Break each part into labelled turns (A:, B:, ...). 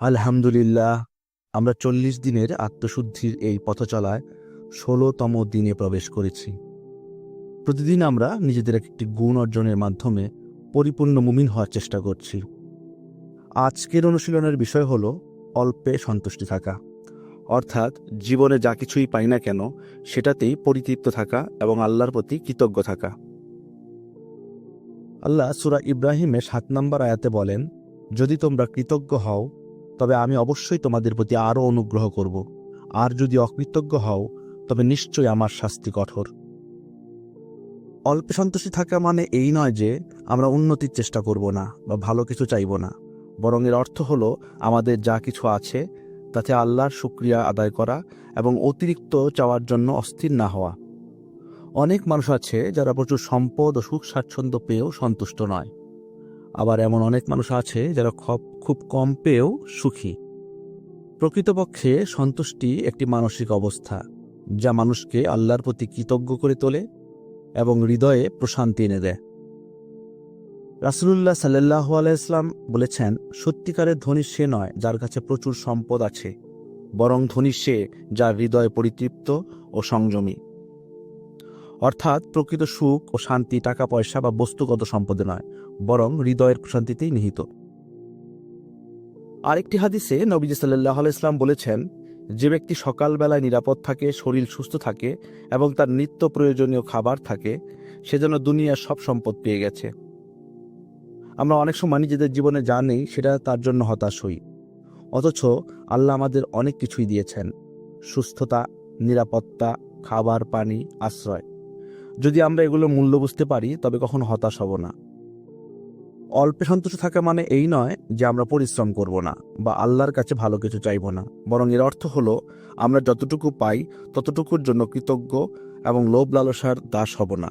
A: আলহামদুলিল্লাহ, আমরা চল্লিশ দিনের আত্মশুদ্ধির এই পথচলায় ষোলোতম দিনে প্রবেশ করেছি। প্রতিদিন আমরা নিজেদের একটি গুণ অর্জনের মাধ্যমে পরিপূর্ণ মুমিন হওয়ার চেষ্টা করছি। আজকের অনুশীলনের বিষয় হল অল্পে সন্তুষ্টি থাকা। অর্থাৎ জীবনে যা কিছুই পাই না কেন, সেটাতেই পরিতৃপ্ত থাকা এবং আল্লাহর প্রতি কৃতজ্ঞ থাকা। আল্লাহ সুরা ইব্রাহিমের সাত নম্বর আয়াতে বলেন, যদি তোমরা কৃতজ্ঞ হও তবে আমি অবশ্যই তোমাদের প্রতি আরও অনুগ্রহ করব। আর যদি অকৃতজ্ঞ হও, তবে নিশ্চয়ই আমার শাস্তি কঠোর। অল্পে সন্তুষ্টি থাকা মানে এই নয় যে, আমরা উন্নতির চেষ্টা করব না বা ভালো কিছু চাইব না। বরং এর অর্থ হলো, আমাদের যা কিছু আছে, তাতে আল্লাহর শুক্রিয়া আদায় করা এবং অতিরিক্ত চাওয়ার জন্য অস্থির না হওয়া। অনেক মানুষ আছে যারা প্রচুর সম্পদ ও সুখ স্বাচ্ছন্দ্য পেয়েও সন্তুষ্ট নয়। আবার এমন অনেক মানুষ আছে যারা খব- খুব কম পেয়েও সুখী। প্রকৃতপক্ষে সন্তুষ্টি একটি মানসিক অবস্থা, যা মানুষকে আল্লাহর প্রতি কৃতজ্ঞ করে তোলে এবং হৃদয়ে প্রশান্তি এনে দেয়। রাসুলুল্লাহ সাল্লাহ আলাইসলাম বলেছেন সত্যিকারের ধনী সে নয় যার কাছে প্রচুর সম্পদ আছে, বরং ধনী সে যার হৃদয় পরিতৃপ্ত ও সংযমী। অর্থাৎ প্রকৃত সুখ ও শান্তি টাকা, পয়সা বা বস্তুগত সম্পদে নয়, বরং হৃদয়ের প্রশান্তিতেই নিহিত। আরেকটি হাদিসে নবীজি সাল্লাহ ইসলাম বলেছেন, যে ব্যক্তি সকালবেলায় নিরাপদ থাকে, শরীর সুস্থ থাকে এবং তার নিত্য প্রয়োজনীয় খাবার থাকে, সে যেন দুনিয়ার সব সম্পদ পেয়ে গেছে। আমরা অনেক সময় নিজেদের জীবনে যা নেই সেটা তার জন্য হতাশ হই অথচ আল্লাহ আমাদের অনেক কিছুই দিয়েছেন। সুস্থতা, নিরাপত্তা, খাবার, পানি, আশ্রয়। যদি আমরা এগুলোর মূল্য বুঝতে পারি, তবে কখনো হতাশ হব না। অল্পে সন্তুষ্ট থাকা মানে এই নয় যে আমরা পরিশ্রম করব না বা আল্লাহর কাছে ভালো কিছু চাইব না। বরং এর অর্থ হলো, আমরা যতটুকু পাই, ততটুকুর জন্য কৃতজ্ঞ এবং লোভ লালসার দাস হব না।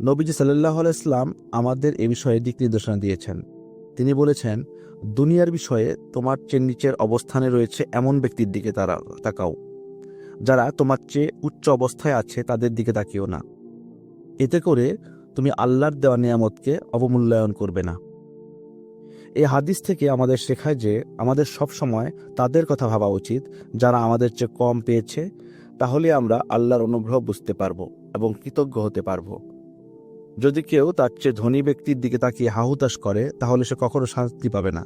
A: নবীজি সাল্লাহ ইসলাম আমাদের এ বিষয়ে দিক নির্দেশনা দিয়েছেন। তিনি বলেছেন, দুনিয়ার বিষয়ে তোমার চেয়ে নিচের অবস্থানে রয়েছে এমন ব্যক্তির দিকে তারা তাকাও। যারা তোমার চেয়ে উচ্চ অবস্থায় আছে তাদের দিকে তাকিও না। এতে করে তুমি আল্লাহর দেওয়া নিয়ামতকে অবমূল্যায়ন করবে না। এই হাদিস থেকে আমাদের শেখায় যে আমাদের সব সময় তাদের কথা ভাবা উচিত, যারা আমাদের চেয়ে কম পেয়েছে, তাহলে আমরা আল্লাহর অনুগ্রহ বুঝতে পারব এবং কৃতজ্ঞ হতে পারব। যদি কেউ তার চেয়ে ধনী ব্যক্তির দিকে তাকিয়ে হাহুতাশ করে, তাহলে সে কখনো শান্তি পাবে না।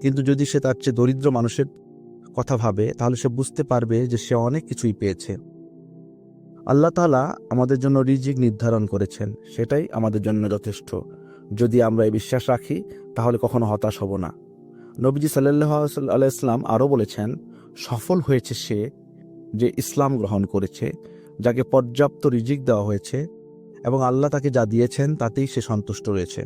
A: কিন্তু যদি সে তার চেয়ে দরিদ্র মানুষের কথা ভাবে, তাহলে সে বুঝতে পারবে যে সে অনেক কিছুই পেয়েছে। আল্লাহ তালা আমাদের জন্য রিজিক নির্ধারণ করেছেন, সেটাই আমাদের জন্য যথেষ্ট। যদি আমরা এই বিশ্বাস রাখি, তাহলে কখনো হতাশ হব না। নবীজি সাল্লাহ আলাইসলাম আরও বলেছেন, সফল হয়েছে সে যে ইসলাম গ্রহণ করেছে, যাকে পর্যাপ্ত রিজিক দেওয়া হয়েছে, এবং আল্লাহ তাকে যা দিয়েছেন, তাতেই সে সন্তুষ্ট রয়েছে।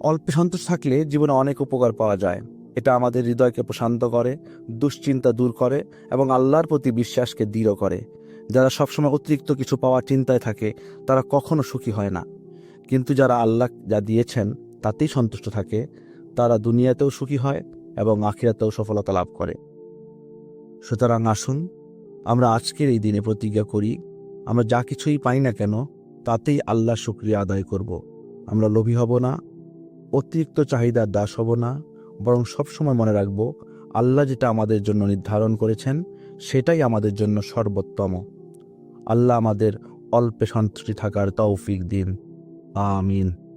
A: অল্পে সন্তুষ্ট থাকলে জীবনে অনেক উপকার পাওয়া যায়। এটা আমাদের হৃদয়কে প্রশান্ত করে, দুশ্চিন্তা দূর করে, এবং আল্লাহর প্রতি বিশ্বাসকে দৃঢ় করে। যারা সবসময় অতিরিক্ত কিছু পাওয়ার চিন্তায় থাকে, তারা কখনো সুখী হয় না। কিন্তু যারা আল্লাহ যা দিয়েছেন, তাতেই সন্তুষ্ট থাকে। তারা দুনিয়াতেও সুখী হয় এবং আখিরাতেও সফলতা লাভ করে। সুতরাং আসুন, আমরা আজকের এই দিনে প্রতিজ্ঞা করি, আমরা যা কিছুই পাই না কেন, তাতেই আল্লাহ শুক্রিয়া আদায় করব। আমরা লোভী হব না, অতিরিক্ত চাহিদার দাস হব না, বরং সবসময় মনে রাখব, আল্লাহ যেটা আমাদের জন্য নির্ধারণ করেছেন, সেটাই আমাদের জন্য সর্বোত্তম। আল্লাহ আমাদের অল্পে সন্তুষ্টি থাকার তৌফিক দিন। আমিন।